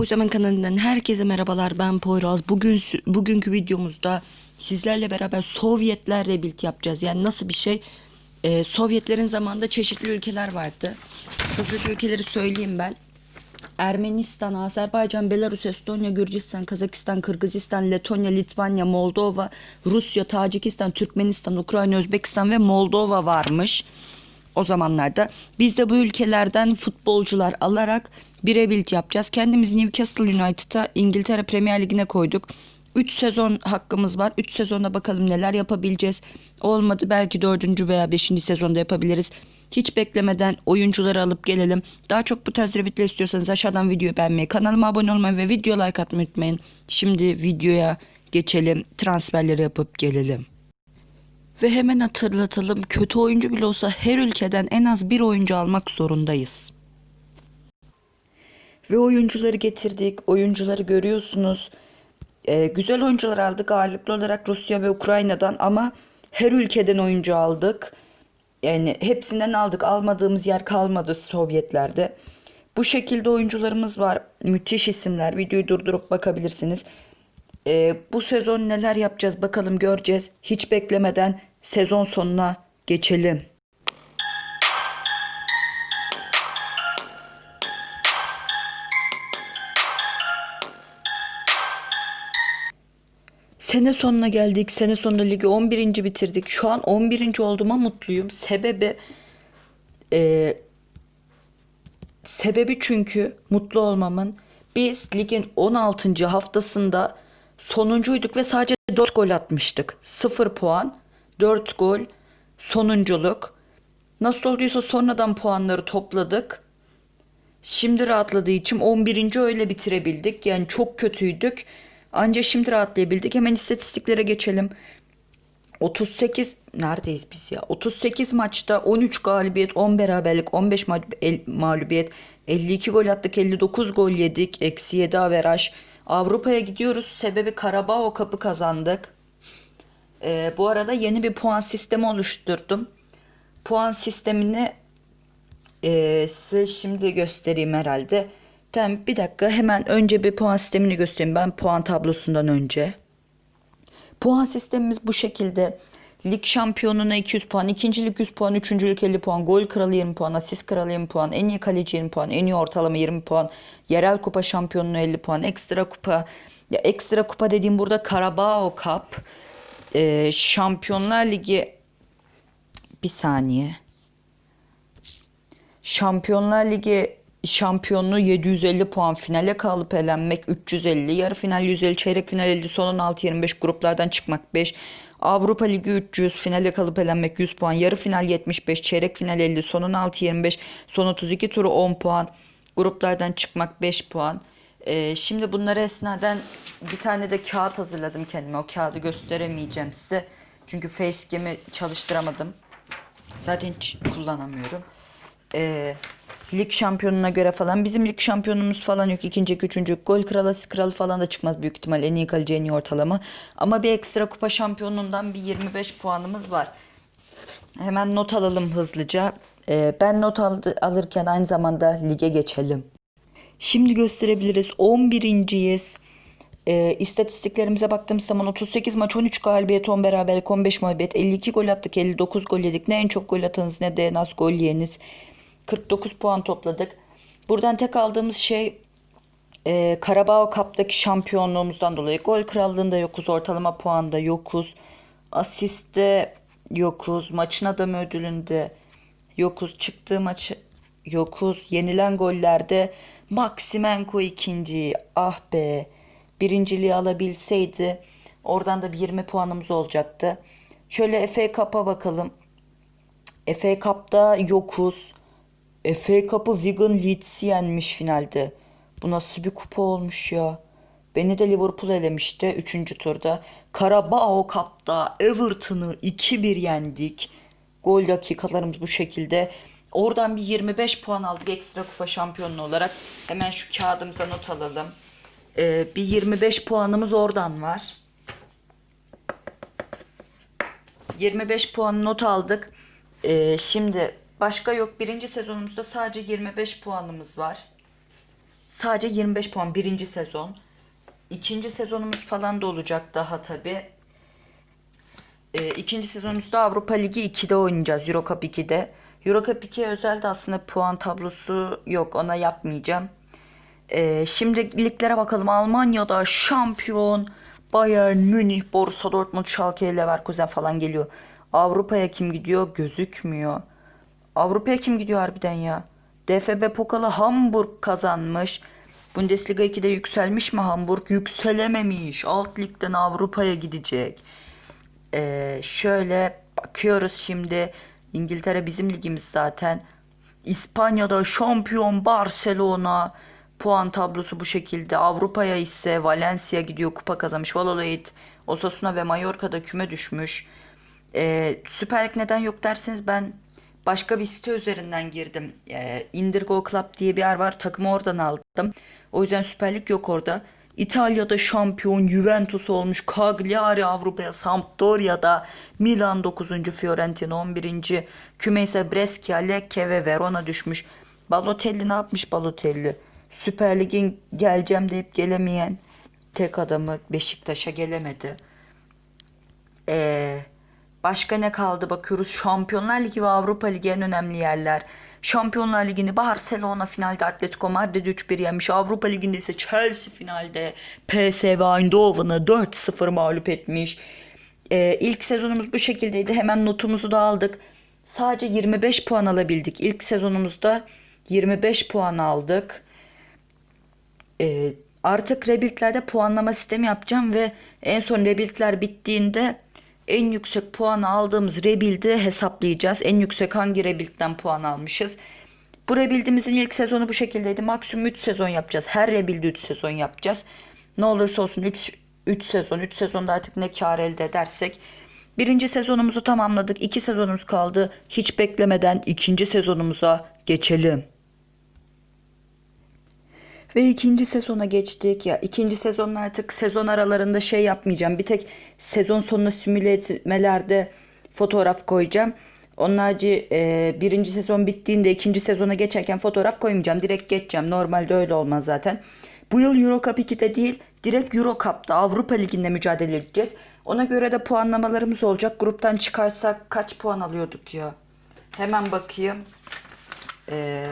Pozaman kanalından herkese merhabalar. Ben Poyraz. Bugün bugünkü videomuzda sizlerle beraber Sovyetlerle birlikte yapacağız. Yani nasıl bir şey? Ee, Sovyetlerin zamanında çeşitli ülkeler vardı. Hızlıca ülkeleri söyleyeyim ben. Ermenistan, Azerbaycan, Belarus, Estonya, Gürcistan, Kazakistan, Kırgızistan, Letonya, Litvanya, Moldova, Rusya, Tacikistan, Türkmenistan, Ukrayna, Özbekistan ve Moldova varmış o zamanlarda. Biz de bu ülkelerden futbolcular alarak birebir yapacağız. Kendimizi Newcastle United'a İngiltere Premier Ligi'ne koyduk. 3 sezon hakkımız var. 3 sezonda bakalım neler yapabileceğiz. Olmadı belki 4. veya 5. sezonda yapabiliriz. Hiç beklemeden oyuncuları alıp gelelim. Daha çok bu tarz revitler istiyorsanız aşağıdan videoyu beğenmeyi, kanalıma abone olmayı ve video like atmayı unutmayın. Şimdi videoya geçelim. Transferleri yapıp gelelim. Ve hemen hatırlatalım kötü oyuncu bile olsa her ülkeden en az bir oyuncu almak zorundayız. Ve oyuncuları getirdik. Oyuncuları görüyorsunuz. Ee, güzel oyuncular aldık ağırlıklı olarak Rusya ve Ukrayna'dan ama her ülkeden oyuncu aldık. Yani hepsinden aldık. Almadığımız yer kalmadı Sovyetlerde. Bu şekilde oyuncularımız var. Müthiş isimler. Videoyu durdurup bakabilirsiniz. Ee, bu sezon neler yapacağız bakalım göreceğiz. Hiç beklemeden sezon sonuna geçelim. Sene sonuna geldik. Sene sonunda ligi 11. bitirdik. Şu an 11. olduğuma mutluyum. Sebebi e, sebebi çünkü mutlu olmamın biz ligin 16. haftasında sonuncuyduk ve sadece 4 gol atmıştık. 0 puan, 4 gol, sonunculuk. Nasıl olduysa sonradan puanları topladık. Şimdi rahatladığı için 11. öyle bitirebildik. Yani çok kötüydük. Ancak şimdi rahatlayabildik. Hemen istatistiklere geçelim. 38 neredeyiz biz ya? 38 maçta 13 galibiyet, 10 beraberlik, 15 ma- el- mağlubiyet, 52 gol attık, 59 gol yedik, eksi 7 averaj. Avrupa'ya gidiyoruz. Sebebi Karabağ kapı kazandık. Ee, bu arada yeni bir puan sistemi oluşturdum. Puan sistemini ee, size şimdi göstereyim herhalde. Tamam bir dakika hemen önce bir puan sistemini göstereyim. Ben puan tablosundan önce. Puan sistemimiz bu şekilde. Lig şampiyonuna 200 puan, ikincilik 100 puan, üçüncülük 50 puan, gol kralı 20 puan, asist kralı 20 puan, en iyi kaleci 20 puan, en iyi ortalama 20 puan, yerel kupa şampiyonluğu 50 puan, ekstra kupa, ya ekstra kupa dediğim burada Carabao Cup, ee, Şampiyonlar Ligi bir saniye. Şampiyonlar Ligi şampiyonluğu 750 puan, finale kalıp elenmek 350, yarı final 150, çeyrek final 50, son 16 25 gruplardan çıkmak 5. Avrupa Ligi 300, finale kalıp elenmek 100 puan, yarı final 75, çeyrek final 50, son 16 25, son 32 turu 10 puan, gruplardan çıkmak 5 puan. Ee, şimdi bunları esnaden bir tane de kağıt hazırladım kendime. O kağıdı gösteremeyeceğim size. Çünkü facecam'i çalıştıramadım. Zaten hiç kullanamıyorum. Ee, lig şampiyonuna göre falan. Bizim lig şampiyonumuz falan yok. İkinci, üçüncü. Gol kralı, kralı falan da çıkmaz büyük ihtimal. En iyi kaleci, en iyi ortalama. Ama bir ekstra kupa şampiyonundan bir 25 puanımız var. Hemen not alalım hızlıca. Ee, ben not aldı, alırken aynı zamanda lige geçelim. Şimdi gösterebiliriz. 11.yiz. E, istatistiklerimize baktığımız zaman 38 maç 13 galibiyet 10 beraberlik 15 mağlubiyet 52 gol attık 59 gol yedik. Ne en çok gol atanız ne de en az gol yiyeniz. 49 puan topladık. Buradan tek aldığımız şey e, Karabağ Cup'taki şampiyonluğumuzdan dolayı gol krallığında yokuz, ortalama puanda yokuz, asiste yokuz, maçın adamı ödülünde yokuz, çıktığı maçı yokuz, yenilen gollerde Maximenko ikinci, ah be, birinciliği alabilseydi oradan da bir 20 puanımız olacaktı. Şöyle FA Cup'a bakalım. FA Cup'ta yokuz. FA Cup'ı Wigan Leeds'i yenmiş finalde. Bu nasıl bir kupa olmuş ya. Beni de Liverpool elemişti 3. turda. Carabao Cup'ta Everton'ı 2-1 yendik. Gol dakikalarımız bu şekilde. Oradan bir 25 puan aldık ekstra kupa şampiyonluğu olarak. Hemen şu kağıdımıza not alalım. Ee, bir 25 puanımız oradan var. 25 puan not aldık. Ee, şimdi başka yok. Birinci sezonumuzda sadece 25 puanımız var. Sadece 25 puan birinci sezon. İkinci sezonumuz falan da olacak daha tabi. Ee, ikinci sezonumuzda Avrupa Ligi 2'de oynayacağız. Euro Cup 2'de. Euro Cup 2'ye özel de aslında puan tablosu yok. Ona yapmayacağım. Ee, şimdi liglere bakalım. Almanya'da şampiyon Bayern Münih, Borussia Dortmund, Schalke, Leverkusen falan geliyor. Avrupa'ya kim gidiyor? Gözükmüyor. Avrupa'ya kim gidiyor harbiden ya? DFB Pokalı Hamburg kazanmış. Bundesliga 2'de yükselmiş mi Hamburg? Yükselememiş. Alt ligden Avrupa'ya gidecek. Ee, şöyle bakıyoruz şimdi. İngiltere bizim ligimiz zaten. İspanya'da şampiyon Barcelona. Puan tablosu bu şekilde. Avrupa'ya ise Valencia gidiyor kupa kazanmış. Valladolid, Osasuna ve Mallorca'da küme düşmüş. Ee, Süper Lig neden yok derseniz ben başka bir site üzerinden girdim. Ee, Indigo Club diye bir yer var. Takımı oradan aldım. O yüzden Süper Lig yok orada. İtalya'da şampiyon Juventus olmuş. Cagliari Avrupa'ya, Sampdoria'da Milan 9. Fiorentina 11. Küme ise Brescia, Lecce ve Verona düşmüş. Balotelli ne yapmış Balotelli? Süper Lig'in geleceğim deyip gelemeyen tek adamı Beşiktaş'a gelemedi. Ee, başka ne kaldı bakıyoruz. Şampiyonlar Ligi ve Avrupa Ligi en önemli yerler. Şampiyonlar Ligi'ni Barcelona finalde Atletico Madrid 3-1 yenmiş. Avrupa Ligi'nde ise Chelsea finalde PSV Eindhoven'ı 4-0 mağlup etmiş. Ee, ilk sezonumuz bu şekildeydi. Hemen notumuzu da aldık. Sadece 25 puan alabildik. İlk sezonumuzda 25 puan aldık. Ee, artık Rebuild'lerde puanlama sistemi yapacağım ve en son Rebuild'ler bittiğinde en yüksek puanı aldığımız Rebuild'i hesaplayacağız. En yüksek hangi Rebuild'den puan almışız. Bu Rebuild'imizin ilk sezonu bu şekildeydi. Maksimum 3 sezon yapacağız. Her Rebuild'i 3 sezon yapacağız. Ne olursa olsun 3 3 sezon, 3 sezonda artık ne kar elde edersek. Birinci sezonumuzu tamamladık. 2 sezonumuz kaldı. Hiç beklemeden ikinci sezonumuza geçelim. Ve ikinci sezona geçtik ya. ikinci sezonun artık sezon aralarında şey yapmayacağım. Bir tek sezon sonuna simüle etmelerde fotoğraf koyacağım. Onun harici e, birinci sezon bittiğinde ikinci sezona geçerken fotoğraf koymayacağım. Direkt geçeceğim. Normalde öyle olmaz zaten. Bu yıl Euro Cup 2'de değil, direkt Euro Cup'ta Avrupa Ligi'nde mücadele edeceğiz. Ona göre de puanlamalarımız olacak. Gruptan çıkarsak kaç puan alıyorduk ya? Hemen bakayım. Ee,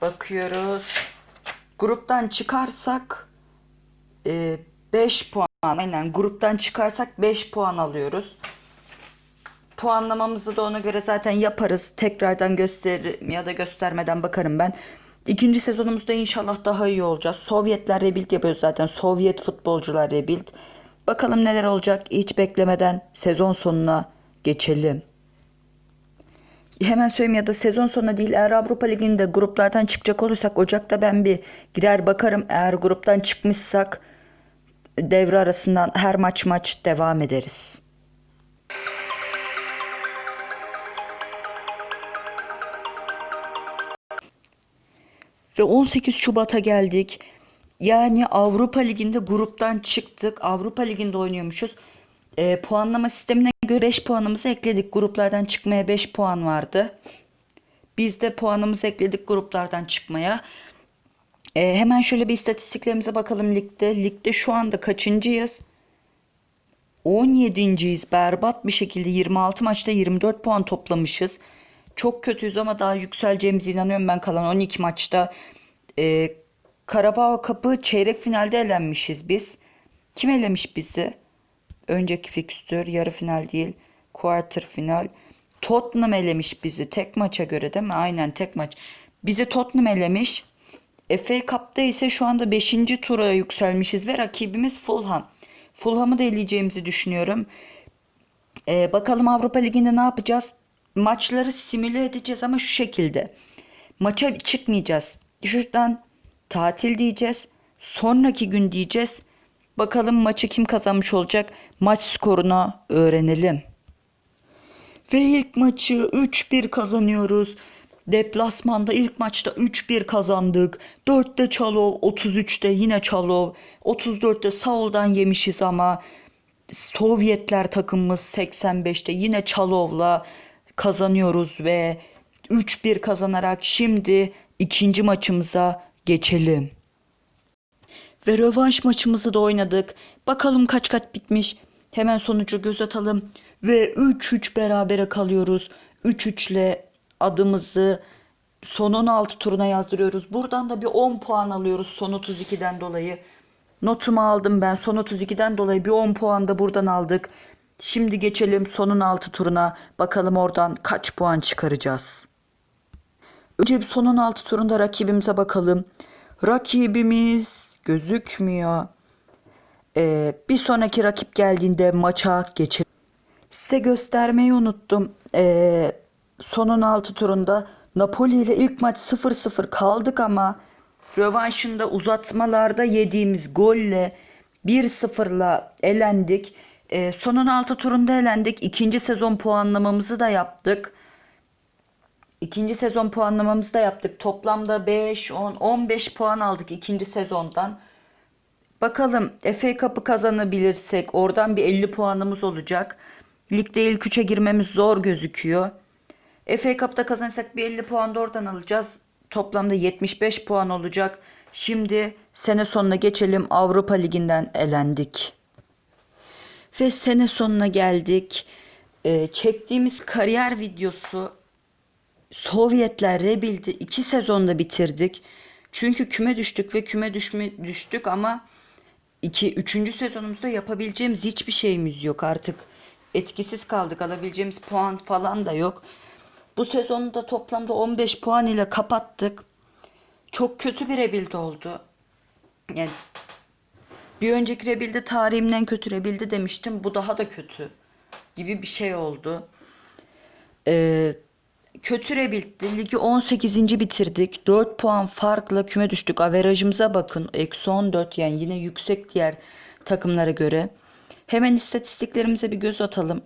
bakıyoruz. Gruptan çıkarsak 5 puan. Aynen gruptan çıkarsak 5 puan alıyoruz. Puanlamamızı da ona göre zaten yaparız. Tekrardan göster ya da göstermeden bakarım ben. İkinci sezonumuzda inşallah daha iyi olacağız. Sovyetler rebuild yapıyoruz zaten. Sovyet futbolcular rebuild. Bakalım neler olacak. Hiç beklemeden sezon sonuna geçelim. Hemen söyleyeyim ya da sezon sonu değil eğer Avrupa Ligi'nde gruplardan çıkacak olursak Ocak'ta ben bir girer bakarım. Eğer gruptan çıkmışsak devre arasından her maç maç devam ederiz. Ve 18 Şubat'a geldik. Yani Avrupa Ligi'nde gruptan çıktık. Avrupa Ligi'nde oynuyormuşuz. E, puanlama sistemine göre 5 puanımızı ekledik. Gruplardan çıkmaya 5 puan vardı. Biz de puanımızı ekledik gruplardan çıkmaya. E, hemen şöyle bir istatistiklerimize bakalım ligde. Ligde şu anda kaçıncıyız? 17.yiz. Berbat bir şekilde 26 maçta 24 puan toplamışız. Çok kötüyüz ama daha yükseleceğimize inanıyorum ben kalan 12 maçta. E, Karabağ Kapı çeyrek finalde elenmişiz biz. Kim elemiş bizi? Önceki fikstür yarı final değil. Quarter final. Tottenham elemiş bizi. Tek maça göre değil mi? Aynen tek maç. Bizi Tottenham elemiş. FA Cup'ta ise şu anda 5. tura yükselmişiz ve rakibimiz Fulham. Fulham'ı da eleyeceğimizi düşünüyorum. Ee, bakalım Avrupa Ligi'nde ne yapacağız? Maçları simüle edeceğiz ama şu şekilde. Maça çıkmayacağız. Şuradan tatil diyeceğiz. Sonraki gün diyeceğiz. Bakalım maçı kim kazanmış olacak? Maç skoruna öğrenelim. Ve ilk maçı 3-1 kazanıyoruz. Deplasmanda ilk maçta 3-1 kazandık. 4'te Çalov, 33'te yine Çalov, 34'te Saul'dan yemişiz ama Sovyetler takımımız 85'te yine Çalov'la kazanıyoruz ve 3-1 kazanarak şimdi ikinci maçımıza geçelim. Ve rövanş maçımızı da oynadık. Bakalım kaç kaç bitmiş. Hemen sonucu göz atalım. Ve 3-3 berabere kalıyoruz. 3-3 ile adımızı son 16 turuna yazdırıyoruz. Buradan da bir 10 puan alıyoruz son 32'den dolayı. Notumu aldım ben. Son 32'den dolayı bir 10 puan da buradan aldık. Şimdi geçelim sonun 6 turuna. Bakalım oradan kaç puan çıkaracağız. Önce bir sonun 6 turunda rakibimize bakalım. Rakibimiz gözükmüyor. Ee, bir sonraki rakip geldiğinde maça geçelim. Size göstermeyi unuttum. Ee, sonun 6 turunda Napoli ile ilk maç 0-0 kaldık ama rövanşında uzatmalarda yediğimiz golle 1-0'la elendik. Ee, sonun 6 turunda elendik. İkinci sezon puanlamamızı da yaptık. İkinci sezon puanlamamızı da yaptık. Toplamda 5, 10, 15 puan aldık ikinci sezondan. Bakalım FA Cup'ı kazanabilirsek oradan bir 50 puanımız olacak. Ligde ilk 3'e girmemiz zor gözüküyor. FA Cup'ta kazanırsak bir 50 puan da oradan alacağız. Toplamda 75 puan olacak. Şimdi sene sonuna geçelim. Avrupa Ligi'nden elendik. Ve sene sonuna geldik. Ee, çektiğimiz kariyer videosu Sovyetler Rebuild'i iki sezonda bitirdik. Çünkü küme düştük ve küme düşme, düştük ama iki, üçüncü sezonumuzda yapabileceğimiz hiçbir şeyimiz yok artık. Etkisiz kaldık. Alabileceğimiz puan falan da yok. Bu sezonu da toplamda 15 puan ile kapattık. Çok kötü bir rebuild oldu. Yani bir önceki rebuild'de tarihimin en kötü rebuild'i demiştim. Bu daha da kötü gibi bir şey oldu. Ee, kötü rebuild'ti. Ligi 18. bitirdik. 4 puan farkla küme düştük. Averajımıza bakın. Eksi 14 yani yine yüksek diğer takımlara göre. Hemen istatistiklerimize bir göz atalım.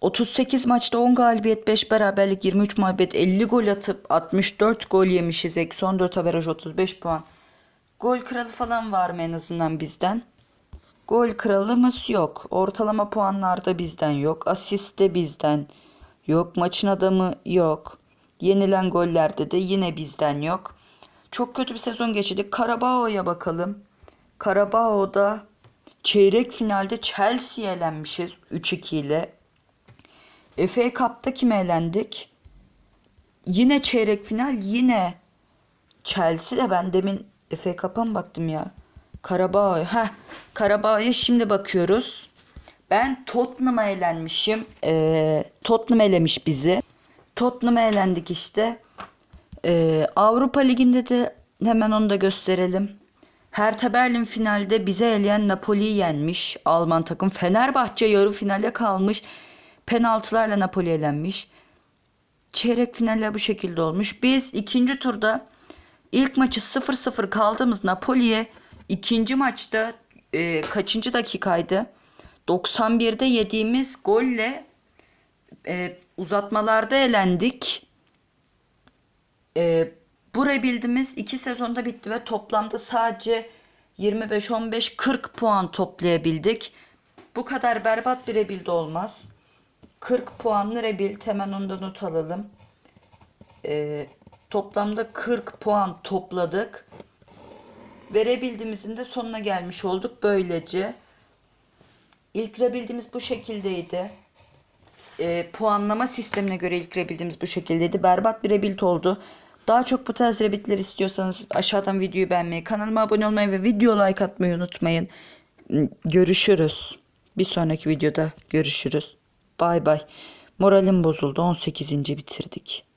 38 maçta 10 galibiyet, 5 beraberlik, 23 mağlubiyet, 50 gol atıp 64 gol yemişiz. Eksi 14 averaj 35 puan. Gol kralı falan var mı en azından bizden? Gol kralımız yok. Ortalama puanlarda bizden yok. Asist de bizden yok. Maçın adamı yok. Yenilen gollerde de yine bizden yok. Çok kötü bir sezon geçirdik. Karabao'ya bakalım. Karabao'da çeyrek finalde Chelsea'ye elenmişiz 3-2 ile. FA Cup'ta kime elendik? Yine çeyrek final yine Chelsea de ben demin FA Cup'a mı baktım ya? Karabağ. Heh. Karabağ'a şimdi bakıyoruz. Ben Tottenham'a elenmişim. Ee, Tottenham elemiş bizi. Tottenham'a elendik işte. Ee, Avrupa Ligi'nde de hemen onu da gösterelim. Hertha Berlin finalde bize eleyen Napoli'yi yenmiş. Alman takım. Fenerbahçe yarı finale kalmış. Penaltılarla Napoli elenmiş. Çeyrek finaller bu şekilde olmuş. Biz ikinci turda ilk maçı 0-0 kaldığımız Napoli'ye ikinci maçta e, kaçıncı dakikaydı? 91'de yediğimiz golle e, uzatmalarda elendik. E, bu rebuild'imiz iki sezonda bitti ve toplamda sadece 25-15-40 puan toplayabildik. Bu kadar berbat bir rebuild olmaz. 40 puanlı rebuild hemen onda not alalım. Ee, toplamda 40 puan topladık. Ve rebuild'imizin de sonuna gelmiş olduk böylece. İlk rebuild'imiz bu şekildeydi. Ee, puanlama sistemine göre ilk rebuild'imiz bu şekildeydi. Berbat bir rebuild oldu. Daha çok bu tarz rebuild'ler istiyorsanız aşağıdan videoyu beğenmeyi, kanalıma abone olmayı ve video like atmayı unutmayın. Görüşürüz. Bir sonraki videoda görüşürüz. Bay bay. Moralim bozuldu. 18. bitirdik.